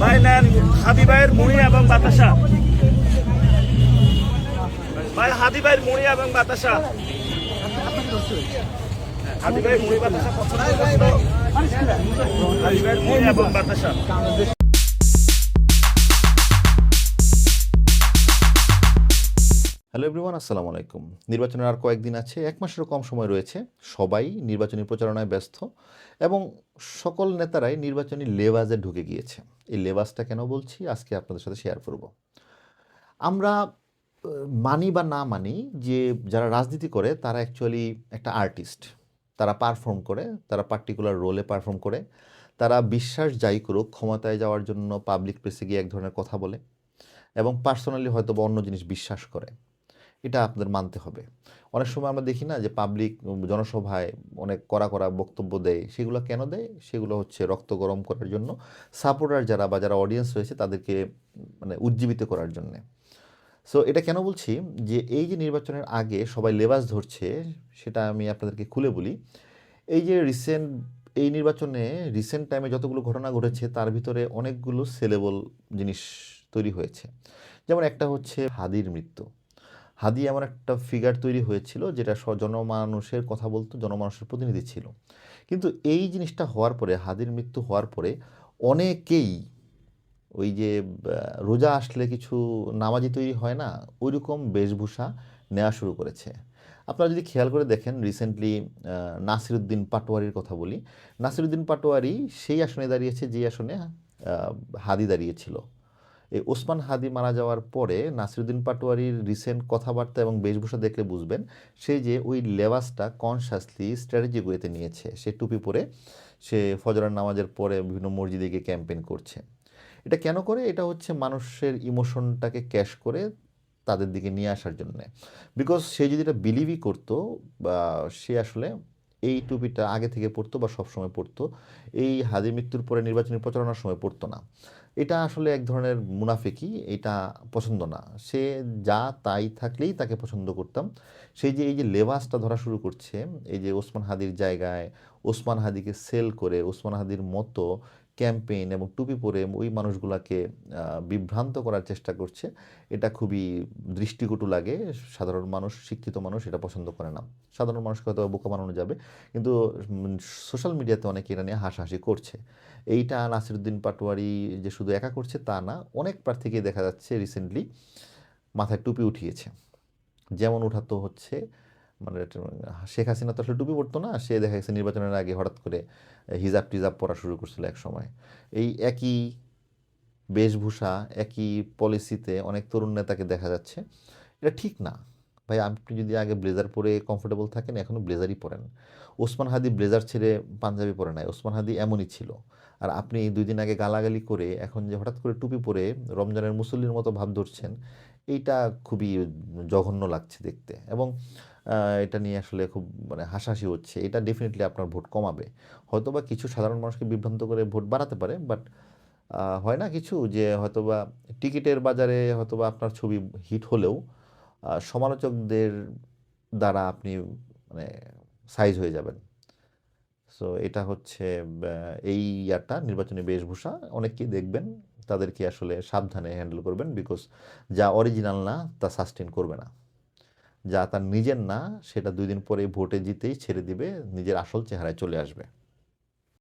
ভাই নেন হাদি ভাইয়ের মুড়ি এবং বাতাসা। ভাই, হাদি ভাইয়ের মুড়ি এবং বাতাসা। হাদি ভাইয়ের মুড়ি, বাতাসা পছন্দ হাদি ভাইয়ের মুড়ি এবং বাতাসা। হ্যালো এভরিওয়ান, আসসালামু আলাইকুম। নির্বাচনের আর কয়েকদিন আছে, এক মাসেরও কম সময় রয়েছে। সবাই নির্বাচনী প্রচারণায় ব্যস্ত এবং সকল নেতারাই নির্বাচনী লেবাজে ঢুকে গিয়েছে। এই লেবাজটা কেন বলছি? আজকে আপনাদের সাথে শেয়ার করব। আমরা মানি বা না মানি, যে যারা রাজনীতি করে, তারা অ্যাকচুয়ালি একটা আর্টিস্ট তারা পারফর্ম করে, তারা পার্টিকুলার রোলে পারফর্ম করে। তারা বিশ্বাস যাই করুক, ক্ষমতায় যাওয়ার জন্য পাবলিক প্লেসে গিয়ে এক ধরনের কথা বলে এবং পার্সোনালি হয়তো বা অন্য জিনিস বিশ্বাস করে। এটা আপনাদের মানতে হবে। অনেক সময় আমরা দেখি না যে পাবলিক জনসভায় অনেক কড়া কড়া বক্তব্য দেয়, সেগুলো কেন দেয়? সেগুলো হচ্ছে রক্ত গরম করার জন্য সাপোর্টার যারা বা যারা অডিয়েন্স রয়েছে তাদেরকে মানে উজ্জীবিত করার জন্যে। সো এটা কেন বলছি? যে এই যে নির্বাচনের আগে সবাই লেবাস ধরছে, সেটা আমি আপনাদেরকে খুলে বলি। এই যে রিসেন্ট এই নির্বাচনে রিসেন্ট টাইমে যতগুলো ঘটনা ঘটেছে, তার ভিতরে অনেকগুলো সেলেবল জিনিস তৈরি হয়েছে। যেমন একটা হচ্ছে হাদির মৃত্যু। হাদি এমন একটা ফিগার তৈরি হয়েছিল যেটা জনমানুষের কথা বলতো, জনমানুষের প্রতিনিধি ছিল। কিন্তু এই জিনিসটা হওয়ার পরে, হাদির মৃত্যু হওয়ার পরে অনেকেই ওই যে রোজা আসলে কিছু নামাজি তৈরি হয় না ওই রকম বেশভূষা নেওয়া শুরু করেছে। আপনারা যদি খেয়াল করে দেখেন রিসেন্টলি নাসিরুদ্দিন পাটোয়ারির কথা বলি, নাসিরুদ্দিন পাটোয়ারি সেই আসনে দাঁড়িয়েছে যে আসনে হাদি দাঁড়িয়েছিল। এই ওসমান হাদি মারা যাওয়ার পরে নাসিরুদ্দিন পাটোয়ারির রিসেন্ট কথাবার্তা এবং বেশভূষা দেখলে বুঝবেন সে যে ওই লেবাসটা কনসাসলি স্ট্র্যাটেজিক ওয়েতে নিয়েছে। সে টুপি পরে, সে ফজরের নামাজের পরে বিভিন্ন মসজিদে গিয়ে ক্যাম্পেইন করছে। এটা কেন করে? এটা হচ্ছে মানুষের ইমোশনটাকে ক্যাশ করে তাদের দিকে নিয়ে আসার জন্যে। বিকজ সে যদি এটা বিলিভই করতো, বা সে আসলে এই টুপিটা আগে থেকে পড়তো বা সবসময় পড়তো এই হাদি মৃত্যুর পরে নির্বাচনী প্রচারণার সময় পড়তো না। এটা আসলে এক ধরনের মুনাফেকি, এটা পছন্দ না। সে যা তাই থাকলেই তাকে পছন্দ করতাম। সেই যে এই যে লেবাসটা ধরা শুরু করছে, এই যে ওসমান হাদির জায়গায়, ওসমান হাদিকে সেল করে, ওসমান হাদির মতো ক্যাম্পেইন এবং টুপি পরে ওই মানুষগুলাকে বিভ্রান্ত করার চেষ্টা করছে। এটা খুবই দৃষ্টিকটু লাগে। সাধারণ মানুষ, শিক্ষিত মানুষ এটা পছন্দ করে না। সাধারণ মানুষকে হয়তো বোকা বানানো যাবে। কিন্তু সোশ্যাল মিডিয়াতে অনেকে এটা নিয়ে হাসাহাসি করছে। এইটা নাসিরুদ্দিন পাটোয়ারি যে শুধু একা করছে তা না, অনেক প্রার্থীকে দেখা যাচ্ছে রিসেন্টলি মাথায় টুপি উঠিয়েছে। যেমন উঠাতো হচ্ছে মানে শেখ হাসিনা তো আসলে টুপি পড়তো না, সে দেখা গেছে নির্বাচনের আগে হঠাৎ করে হিজাব টিজাব পরা শুরু করছিল এক সময়। এই একই বেশভূষা, একই পলিসিতে অনেক তরুণ নেতাকে দেখা যাচ্ছে। এটা ঠিক না। ভাই, আপনি যদি আগে ব্লেজার পরে কমফোর্টেবল থাকেন এখনও ব্লেজারই পরেন। ওসমান হাদি ব্লেজার ছেড়ে পাঞ্জাবি পরে নাই। ওসমান হাদি এমনই ছিল। আর আপনি দুই দিন আগে গালাগালি করে এখন যে হঠাৎ করে টুপি পরে রমজানের মুসল্লির মতো ভাব ধরছেন এইটা খুবই জঘন্য লাগছে দেখতে। এবং এটা নিয়ে আসলে খুব মানে হাসাহাসি হচ্ছে। এটা ডেফিনেটলি আপনার ভোট কমাবে। হয়তোবা কিছু সাধারণ মানুষকে বিভ্রান্ত করে ভোট বাড়াতে পারে বাট হয় না কিছু যে হয়তোবা টিকিটের বাজারে হয়তোবা আপনার ছবি হিট হলেও সমালোচকদের দ্বারা আপনি মানে সাইজ হয়ে যাবেন। সো এটা হচ্ছে এই ইয়ারটা নির্বাচনী বেশভূষা। অনেকেই দেখবেন, তাদেরকে আসলে সাবধানে হ্যান্ডেল করবেন বিকজ যা অরিজিনাল না, তা সাস্টেন করবে না। যা তার নিজের না, সেটা দুই দিন পরে ভোটে জিতেই ছেড়ে দিবে, নিজের আসল চেহারায় চলে আসবে।